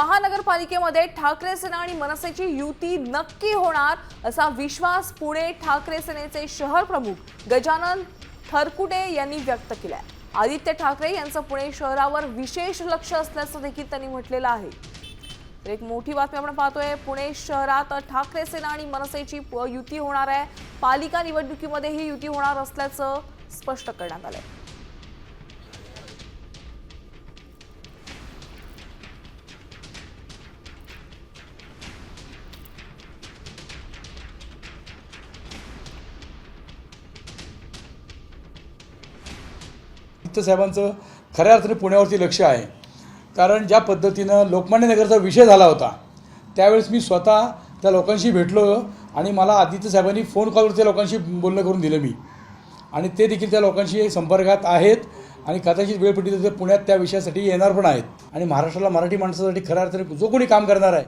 महानगरपालिकेमध्ये ठाकरे सेना आणि मनसेची युती नक्की होणार असा विश्वास पुणे ठाकरे सेनेचे शहर प्रमुख गजानन थरकुटे यांनी व्यक्त केलाय. आदित्य ठाकरे यांचं पुणे शहरावर विशेष लक्ष असल्याचं देखील त्यांनी म्हटलेलं आहे. तर एक मोठी बातमी आपण पाहतोय पुणे शहरात ठाकरे सेना आणि मनसेची युती होणार आहे. पालिका निवडणुकीमध्ये ही युती होणार असल्याचं स्पष्ट करण्यात आलंय. आदित्य साहेबांचं खऱ्या अर्थाने पुण्यावरती लक्ष आहे. कारण ज्या पद्धतीनं लोकमान्य नगरचा विषय झाला होता त्यावेळेस मी स्वतः त्या लोकांशी भेटलो आणि मला आदित्य साहेबांनी फोन कॉलवर त्या लोकांशी बोलणं करून दिलं मी. आणि ते देखील त्या लोकांशी संपर्कात आहेत आणि कदाचित वेळ पडली तर ते पुण्यात त्या विषयासाठी येणार पण आहेत. आणि महाराष्ट्राला मराठी माणसासाठी खऱ्या अर्थाने जो कोणी काम करणार आहे